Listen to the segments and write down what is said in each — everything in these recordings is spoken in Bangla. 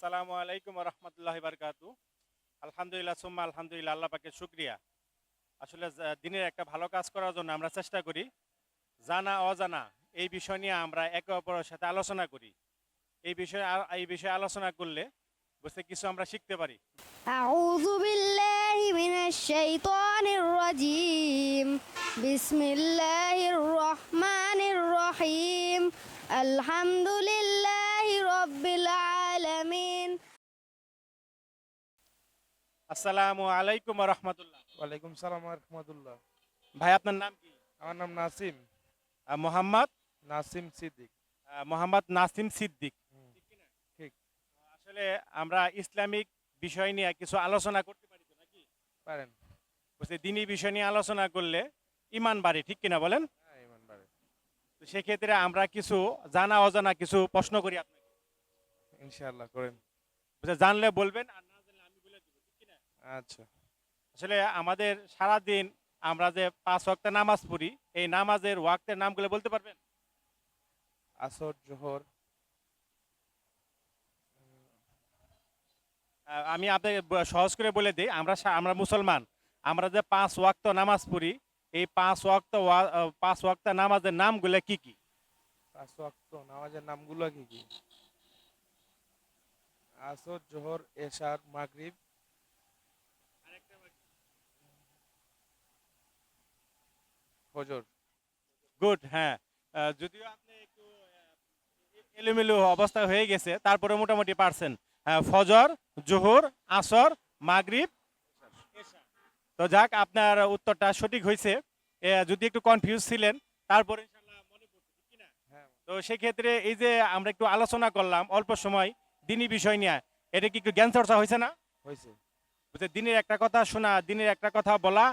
আসসালামু আলাইকুম রহমতুল্লাহ বারকাতু। আলহামদুলিল্লাহ, সুম্মা আলহামদুলিল্লাহ, আল্লাহ পাকে শুক্রিয়া। আসলে দিনের একটা ভালো কাজ করার জন্য আমরা চেষ্টা করি, জানা, অজানা, এই বিষয় নিয়ে আমরা একে অপরের সাথে আলোচনা করি। এই বিষয়ে এই বিষয়ে আলোচনা করলে বুঝতে কিছু আমরা শিখতে পারি। আউযু বিল্লাহি মিনাশ শাইতানির রাজিম। বিসমিল্লাহির রহমানির রহিম। আলহামদুলিল্লাহি রাব্বিল আসসালামু আলাইকুম রহমতুল্লাহ। ওয়ালাইকুম সালাম রহমতুল্লাহ। ভাই আপনার নাম কি? আমার নাম নাসিম। মোহাম্মদ? নাসিম সিদ্দিক। মোহাম্মদ নাসিম সিদ্দিক। ঠিক আসলে আমরা ইসলামিক বিষয় নিয়ে কিছু আলোচনা করতে পারি তো নাকি? পারেন। বলছে দিনী বিষয় নিয়ে আলোচনা করলে ইমান বাড়ে ঠিক কিনা বলেন? হ্যাঁ ইমান বাড়ে। তো সেক্ষেত্রে আমরা কিছু জানা অজানা কিছু প্রশ্ন করি আপনাকে। ইনশাআল্লাহ করেন। জানলে বলবেন আর না জানলে আমি বলে দেবো ঠিক কিনা আচ্ছা। আসলে আমাদের সারা দিন আমরা যে পাঁচ ওয়াক্ত নামাজ পড়ি এই নামাজের ওয়াক্তের নামগুলো বলতে পারবেন? আসর জোহর। আমি আপনাকে সহজ করে বলে দিই আমরা আমরা মুসলমান। আমরা যে পাঁচ ওয়াক্ত নামাজ পড়ি এই পাঁচ ওয়াক্ত ওয়া- পাঁচ ওয়াক্ত নামাজের নামগুলো কি কি? পাঁচ ওয়াক্ত নামাজের নামগুলো কি কি? আসর জোহর এশার মাগরিব ফজর। গুড হ্যাঁ। যদিও আপনি একটু এলোমেলো অবস্থা হয়ে গেছে তারপরে মোটামুটি পারছেন। ফজর জোহর আসর মাগরিব তো যাক আপনার উত্তরটা সঠিক হয়েছে। যদি একটু কনফিউজ ছিলেন তারপরে হ্যাঁ। তো সেক্ষেত্রে এই যে আমরা একটু আলোচনা করলাম অল্প সময় দিনই বিষয় নিয়ে এটা কি একটু জ্ঞান চর্চা হয়েছে না? হয়েছে। দিনের একটা কথা শোনা দিনের একটা কথা বলা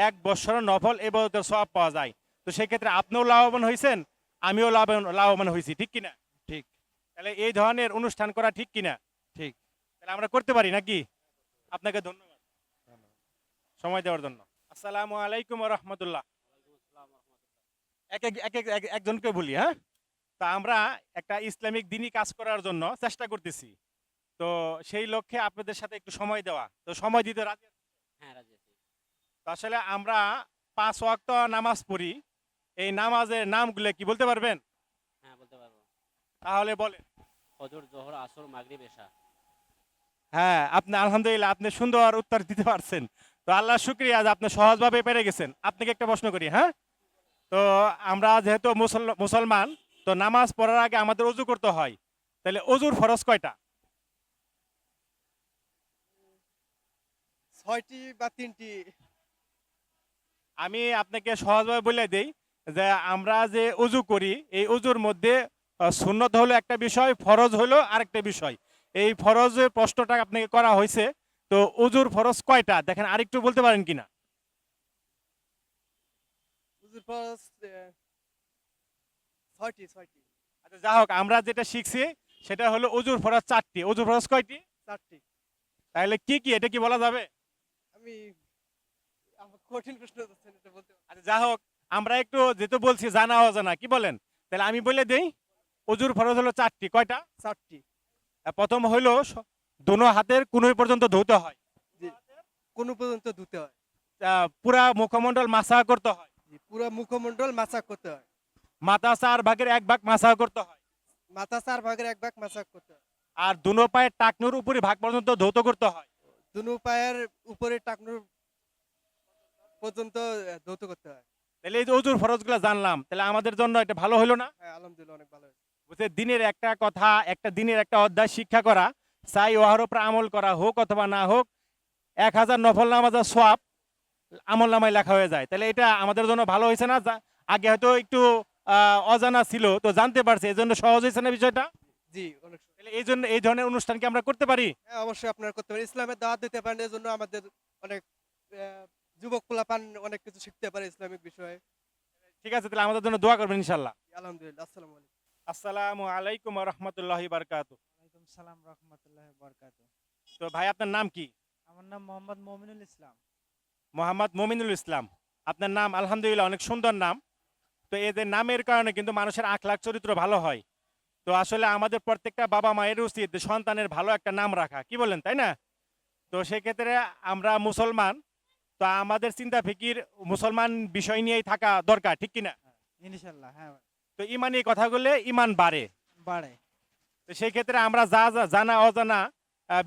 এক বছর নফল এবারতের সব পাওয়া যায়। তো সেক্ষেত্রে আপনিও লাভবান হয়েছেন আমিও লাভবান লাভবান হয়েছি ঠিক কিনা? ঠিক। তাহলে এই ধরনের অনুষ্ঠান করা ঠিক কিনা? ঠিক। তাহলে আমরা করতে পারি নাকি? আপনাকে ধন্যবাদ। সময় দেওয়ার জন্য। আসসালামু আলাইকুম রহমতুল্লাহ। এক এক এক এক- এক- একজনকে বলি হ্যাঁ? তা আমরা একটা ইসলামিক দিনই কাজ করার জন্য চেষ্টা করতেছি। তো সেই লক্ষ্যে আপনাদের সাথে একটু সময় দেওয়া। তো সময় দিতে রাজি আছেন? হ্যাঁ রাজি আছি তো আসলে আমরা পাঁচ ওয়াক্ত নামাজ পড়ি। এই নামাজের নামগুলো কি বলতে পারবেন? হ্যাঁ বলতে পারব। তাহলে বলেন। ফজর জোহর আসর মাগরিব এশা। হ্যাঁ আপনি আলহামদুলিল্লাহ আপনি সুন্দর উত্তর দিতে পারছেন। তো আল্লাহ শুক্রিয়া যে আপনি সহজভাবে পেরে গেছেন। আপনাকে একটা প্রশ্ন করি হ্যাঁ? তো আমরা যেহেতু মুসলমান তো নামাজ পড়ার আগে আমাদের অজু করতে হয়। তাহলে অজুর ফরজ কয়টা? ছয়টি বা তিনটি। আমি আপনাকে সহজভাবে বলে দেই যে আমরা যে উজু করি এই উজুর মধ্যে সুন্নত হলো একটা বিষয় ফরজ হলো আরেকটা বিষয়। এই ফরজের প্রশ্নটা আপনাকে করা হয়েছে তো অজুর ফরজ কয়টা? দেখেন আরেকটু বলতে পারেন কিনা? আচ্ছা যা হোক আমরা যেটা শিখছি সেটা হলো উজুর ফরজ চারটি। অজুর ফরজ কয়টি? চারটি। তাহলে কি কি এটা কি বলা যাবে? আমি কঠিন প্রশ্ন করছেন এটা বলতে আচ্ছা যা হোক আমরা একটু যেহেতু বলছি জানা অজানা কি বলেন? তাহলে আমি বলে দেই অজুর ফরজ হলো চারটি। কয়টা? চারটি। প্রথম হলো দোনো হাতের কোনোই পর্যন্ত ধুতে হয়। কোন পর্যন্ত ধুতে হয়। পুরা মুখমণ্ডল মাসা করতে হয়। পুরো মুখমণ্ডল মাসাক করতে হয়। মাথা চার ভাগের এক ভাগ মাসা করতে হয়। মাথা চার ভাগের এক ভাগ মাসাক করতে হয়। আর দুনো পায়ের টাকনুর উপরে ভাগ পর্যন্ত ধৌত করতে হয়। দুনো পায়ের উপরে টাকনুর পর্যন্ত ধৌত করতে হয়। তাহলে এই যে অজুর ফরজগুলো জানলাম তাহলে আমাদের জন্য এটা ভালো হলো না? হ্যাঁ আলহামদুলিল্লাহ অনেক ভালো হয়েছে। বুঝতে দিনের একটা কথা একটা দিনের একটা অধ্যায় শিক্ষা করা চাই ওহার উপর আমল করা হোক অথবা না হোক এক হাজার নফল নামাজের সোয়াব আমল নামায় লেখা হয়ে যায়। তাহলে এটা আমাদের জন্য ভালো হয়েছে না? আগে হয়তো একটু আহ, অজানা ছিল তো জানতে পারছে এই জন্য সহজ হয়েছে না বিষয়টা? জি অনেক তাহলে এই জন্য এই ধরনের অনুষ্ঠান কি আমরা করতে পারি? হ্যাঁ অবশ্যই আপনারা করতে পারেন। ইসলামের দাওয়াত দিতে পারেন এই জন্য আমাদের অনেক যুবক পোলাপান অনেক কিছু শিখতে পারে ইসলামিক বিষয়ে। ঠিক আছে তাহলে আমাদের জন্য দোয়া করবেন ইনশাল্লাহ আলহামদুলিল্লাহ আসসালামু আলাইকুম। আসসালামু আলাইকুম রহমতুল্লাহ বারকাত। ওয়ালাইকুম সালাম রহমতুল্লাহ বরকাত। তো ভাই আপনার নাম কি? আমার নাম মোহাম্মদ মমিনুল ইসলাম। মোহাম্মদ মমিনুল ইসলাম। আপনার নাম আলহামদুলিল্লাহ অনেক সুন্দর নাম। তো এদের নামের কারণে কিন্তু মানুষের আখলাখ চরিত্র ভালো হয়। তো তো আসলে আমাদের প্রত্যেকটা বাবা মায়ের উচিত যে সন্তানের ভালো একটা নাম রাখা। কি বলেন তাই না? তো সেক্ষেত্রে আমরা মুসলমান তো আমাদের চিন্তা ফিকির মুসলমান বিষয় নিয়েই থাকা দরকার ঠিক কিনা? ইনশাল্লাহ হ্যাঁ তো ইমানি কথা বললে ইমান বাড়ে। বাড়ে। তো সেই ক্ষেত্রে আমরা যা যা জানা অজানা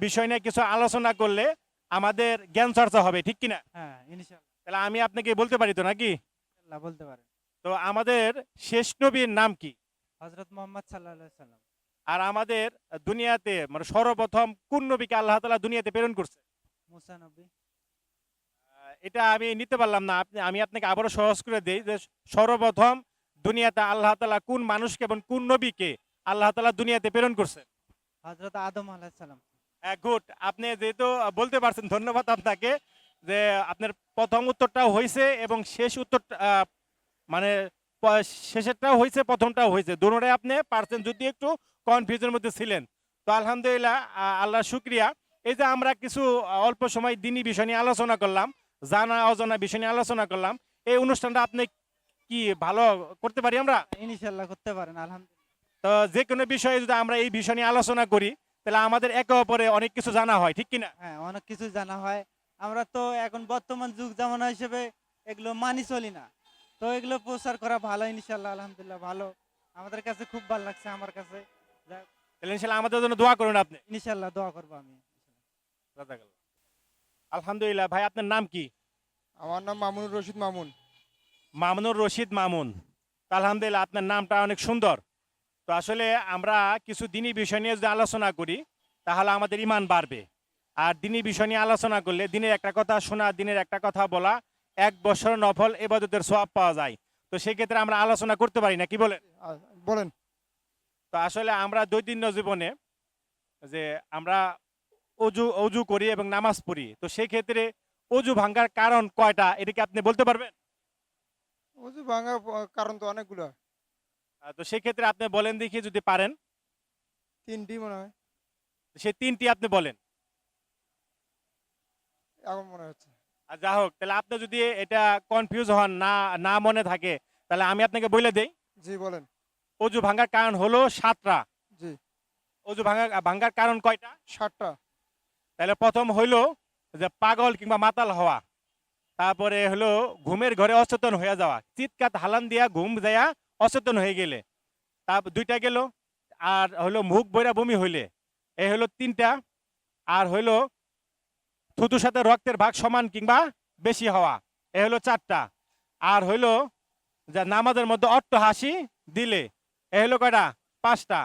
বিষয় নিয়ে কিছু আলোচনা করলে আমাদের জ্ঞান চর্চা হবে ঠিক কিনা? হ্যাঁ ইনশাল্লাহ তাহলে আমি আপনাকে বলতে পারি তো নাকি? বলতে পারেন। তো আমাদের শেষ নবীর নাম কি? হজরত মোহাম্মদ সাল্লাহ সাল্লাম আর আমাদের দুনিয়াতে মানে সর্বপ্রথম কোন নবীকে আল্লাহ তালা দুনিয়াতে প্রেরণ করছে? মুসা নবী। এটা আমি নিতে পারলাম না। আপনি আমি আপনাকে আবারও সহজ করে দিই যে সর্বপ্রথম দুনিয়াতে আল্লাহ তালা কোন মানুষকে এবং কোন নবীকে আল্লাহ তালা দুনিয়াতে প্রেরণ করছে হজরত আদম আলাহ সাল্লাম গুড। আপনি যেহেতু বলতে পারছেন ধন্যবাদ আপনাকে যে আপনার প্রথম উত্তরটাও হয়েছে এবং শেষ উত্তর মানে শেষেরটাও হয়েছে প্রথমটাও হয়েছে দুটোটাই আপনি পারছেন যদি একটু কনফিউজের মধ্যে ছিলেন। তো আলহামদুলিল্লাহ আল্লাহ শুক্রিয়া। এই যে আমরা কিছু অল্প সময় দিনই বিষয় নিয়ে আলোচনা করলাম জানা অজানা বিষয় নিয়ে আলোচনা করলাম। এই অনুষ্ঠানটা আপনি কি ভালো করতে পারি আমরা? ইনশাল্লাহ করতে পারেন আলহামদুলিল্লাহ। তো যে কোনো বিষয়ে যদি আমরা এই বিষয় নিয়ে আলোচনা করি তাহলে আমাদের একে অপরে অনেক কিছু জানা হয় ঠিক কিনা? হ্যাঁ অনেক কিছু জানা হয়। আমরা তো এখন বর্তমান যুগ জামানা হিসেবে এগুলো মানি চলি না। তো এগুলো প্রচার করা ভালো ইনশাল্লাহ আলহামদুলিল্লাহ ভালো। আমাদের কাছে খুব ভালো লাগছে আমার কাছে। ইনশাল্লাহ আমাদের জন্য দোয়া করুন আপনি। ইনশাল্লাহ দোয়া করব আমি আলহামদুলিল্লাহ। ভাই আপনার নাম কি? আমার নাম মামুনুর রশিদ মামুন। মামুনুর রশিদ মামুন। আলহামদুলিল্লাহ আপনার নামটা অনেক সুন্দর। তো আসলে আমরা কিছু দিনই বিষয় নিয়ে যদি আলোচনা করি তাহলে আমাদের ইমান বাড়বে। আর দিনই বিষয় নিয়ে আলোচনা করলে দিনের একটা কথা শোনা দিনের একটা কথা বলা এক বছর নফল এবাদতের সব পাওয়া যায়। তো সেক্ষেত্রে আমরা আলোচনা করতে পারি না কি বলেন? আ- বলেন। তো আসলে আমরা দৈনন্দিন জীবনে যে আমরা অজু অজু করি এবং নামাজ পড়ি। তো সেই ক্ষেত্রে অজু ভাঙ্গার কারণ কয়টা? এটা কি আপনি বলতে পারবেন? যে ভাঙার কারণ তো অনেকগুলো। তো সেই ক্ষেত্রে আপনি বলেন দেখি যদি পারেন। তিনটি মনে হয়। সেই তিনটি আপনি বলেন। এখন মনে হচ্ছে। আর যা হোক তাহলে আপনি যদি এটা কনফিউজ হন না না মনে থাকে তাহলে আমি আপনাকে বলে দেই। জি বলেন। অজু ভাঙ্গার কারণ হলো সাতটা। জি। অজু ভাঙ্গা ভাঙ্গার কারণ কয়টা? ষাটটা তাহলে প্রথম হইল যে পাগল কিংবা মাতাল হওয়া। তারপরে হলো ঘুমের ঘরে অচেতন হয়ে যাওয়া। চিৎকার হালান দিয়া ঘুম যায়া অচেতন হয়ে গেলে। তারপর দুইটা গেল, আর হলো মুখ বইরা বমি হইলে। এই হলো তিনটা, আর হইল থুতুর সাথে রক্তের ভাগ সমান কিংবা বেশি হওয়া। এ হলো চারটা, আর হইল যে নামাজের মধ্যে অট্ট হাসি দিলে। এ হলো কয়টা? পাঁচটা।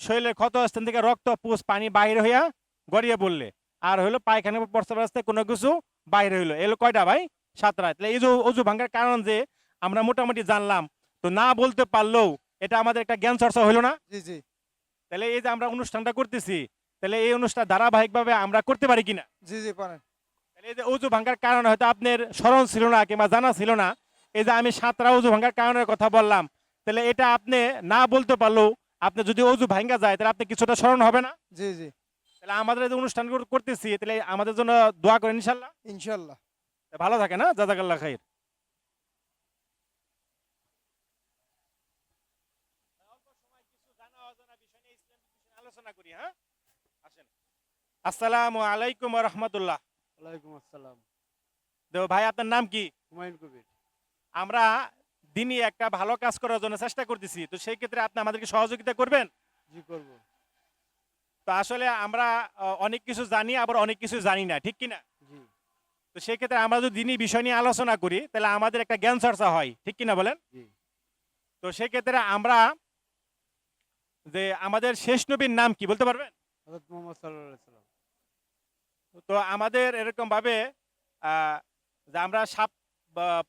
শরীরের ক্ষত স্থান থেকে রক্ত, পুষ, পানি বাইরে হইয়া গড়িয়ে বললে আর হইল পায়খানা প্রস্তাব রাস্তায় কোনো কিছু বাইরে হইল। এলো কয়টা ভাই? সাতটা। তাহলে এই যে অজু ভাঙ্গার কারণ যে আমরা মোটামুটি জানলাম তো না বলতে পারলেও এটা আমাদের একটা জ্ঞান চর্চা হইল না? জি জি। তাহলে এই যে আমরা অনুষ্ঠানটা করতেছি তাহলে এই অনুষ্ঠান ধারাবাহিকভাবে আমরা করতে পারি কিনা? জি জি পারেন। তাহলে এই যে অজু ভাঙ্গার কারণে হয়তো আপনার স্মরণ ছিল না কিংবা জানা ছিল না এই যে আমি সাতটা অজু ভাঙ্গার কারণের কথা বললাম তাহলে এটা আপনি না বলতে পারলেও আপনি যদি অজু ভাঙ্গা যায় তাহলে আপনি কিছুটা স্মরণ হবে না? জি জি। তাহলে আমাদের যে অনুষ্ঠান করতেছি তাহলে আমাদের জন্য দোয়া করেন ইনশাল্লাহ। ইনশাল্লাহ। ভালো থাকে না জাজাকাল্লাহ খাইর। আলোচনা করি হ্যাঁ আসেন আসসালামু আলাইকুম রহমতুল্লাহ। ওয়ালাইকুম আসসালাম। দেব ভাই আপনার নাম কি? হুমায়ুন কবির। আমরা দিনই একটা ভালো কাজ করার জন্য চেষ্টা করতেছি। তো সেই ক্ষেত্রে আপনি আমাদেরকে সহযোগিতা করবেন? জি করব। তো আসলে আমরা অনেক কিছু জানি আবার অনেক কিছু জানি না ঠিক কিনা? তো সেই ক্ষেত্রে আমরা যদি দিনই বিষয় নিয়ে আলোচনা করি তাহলে আমাদের একটা জ্ঞান চর্চা হয় ঠিক কিনা বলেন? তো সেই ক্ষেত্রে আমরা যে আমাদের শেষ নবীর নাম কি বলতে পারবেন? তো আমাদের এরকম ভাবে আহ, যে আমরা সাপ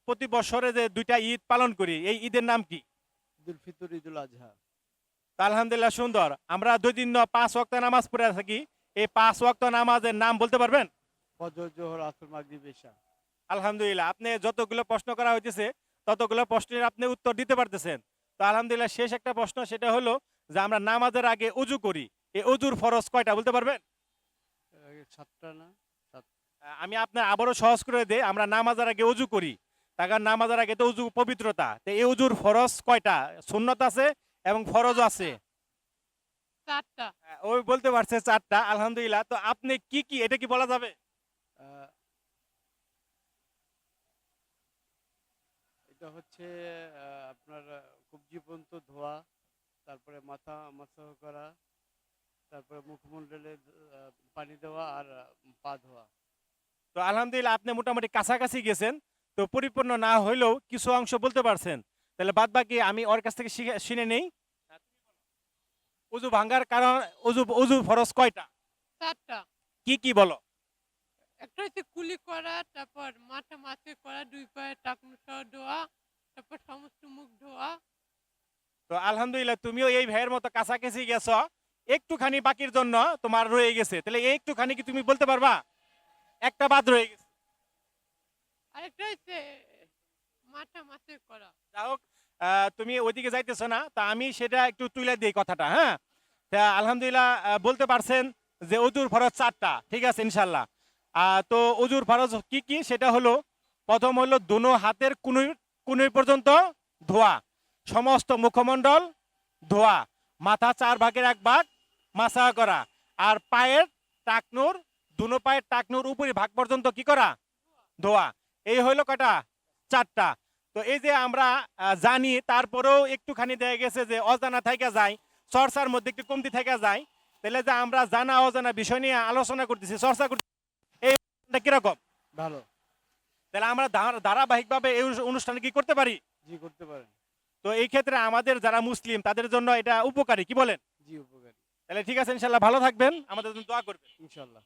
প্রতি বছরে যে দুইটা ঈদ পালন করি এই ঈদের নাম কি? ঈদুল ফিতর ঈদুল আজহা তো আলহামদুলিল্লাহ সুন্দর। আমরা দুই দিন পাঁচ ওয়াক্ত নামাজ পড়ে থাকি। এই পাঁচ ওয়াক্ত নামাজের নাম বলতে পারবেন? আলহামদুলিল্লাহ আপনি যতগুলো প্রশ্ন করা হইতেছে ততগুলো প্রশ্নের আপনি উত্তর দিতে পারতেছেন। তো আলহামদুলিল্লাহ শেষ একটা প্রশ্ন সেটা হলো যে আমরা নামাজের আগে উজু করি। এই উজুর ফরজ কয়টা বলতে পারবেন? সাতটা না? আমি আপনার আবারও সহজ করে দেই আমরা নামাজের আগে উজু করি। তার নামাজের আগে তো উজু পবিত্রতা। তো এই উজুর ফরজ কয়টা? সুন্নত আছে এবং ফরজ আছে। চারটা। হ্যাঁ, ওই বলতে পারছে চারটা আলহামদুলিল্লাহ। তো আপনি কি কি এটা কি বলা যাবে? এটা হচ্ছে আপনার আহ, কবজি পর্যন্ত ধোয়া তারপরে মাথা মাসাহ করা তারপরে মুখমণ্ডলে পানি দেওয়া আর পা ধোয়া। তো আলহামদুলিল্লাহ আপনি মোটামুটি কাছাকাছি গেছেন। তো পরিপূর্ণ না হইলেও কিছু অংশ বলতে পারছেন। তাহলে বাদ বাকি আমি ওর কাছ থেকে শিখে- শুনে নেই। উজু ভাঙ্গার কারণ উজু উজু ফরজ কয়টা? চারটা। কি কি বলো? একটা হচ্ছে কুলি করা তারপর মাথা মাছে করা দুই পায়ে টাকনু সহ ধোয়া তারপর সমস্ত মুখ ধোয়া। তো আলহামদুলিল্লাহ তুমিও এই ভাইয়ের মতো কাছাকাছি গেছো। একটুখানি বাকির জন্য তোমার রয়ে গেছে। তাহলে একটুখানি কি তুমি বলতে পারবা? একটা বাদ রয়ে গেছে। আরেকটা হচ্ছে তুমি ওইদিকে যাইতেছো না, তা আমি সেটা একটু তুলে দিই কথাটা হ্যাঁ? তা আলহামদুলিল্লাহ বলতে পারছেন যে অজুর ফরজ চারটা, ঠিক আছে ইনশাল্লাহ তো অজুর ফরজ কি কি? সেটা হলো, প্রথম হলো দুনো হাতের কুনুই কুনুই পর্যন্ত ধোয়া, সমস্ত মুখমণ্ডল ধোয়া, মাথা চার ভাগের এক ভাগ মাসা করা, আর পায়ের টাকনুর, দুনো পায়ের টাকনুর উপরি ভাগ পর্যন্ত কি করা? ধোয়া, এই হইল কটা চারটা। তো এই যে আমরা জানি তারপরেও একটুখানি দেখা গেছে যে অজানা থেকে যায় চর্চার মধ্যে একটু কমতি থেকে যায় তাহলে যে আমরা জানা অজানা বিষয় নিয়ে আলোচনা করতেছি চর্চা করতেছি এই অনুষ্ঠানটা কীরকম? ভালো। তাহলে আমরা ধারা- ধারাবাহিকভাবে এই অনু- অনুষ্ঠানে কি করতে পারি? জি করতে পারেন। তো এই ক্ষেত্রে আমাদের যারা মুসলিম তাদের জন্য এটা উপকারী কি বলেন? জি উপকারী। তাহলে ঠিক আছে ইনশাল্লাহ ভালো থাকবেন আমাদের জন্য দোয়া করবেন। ইনশাল্লাহ।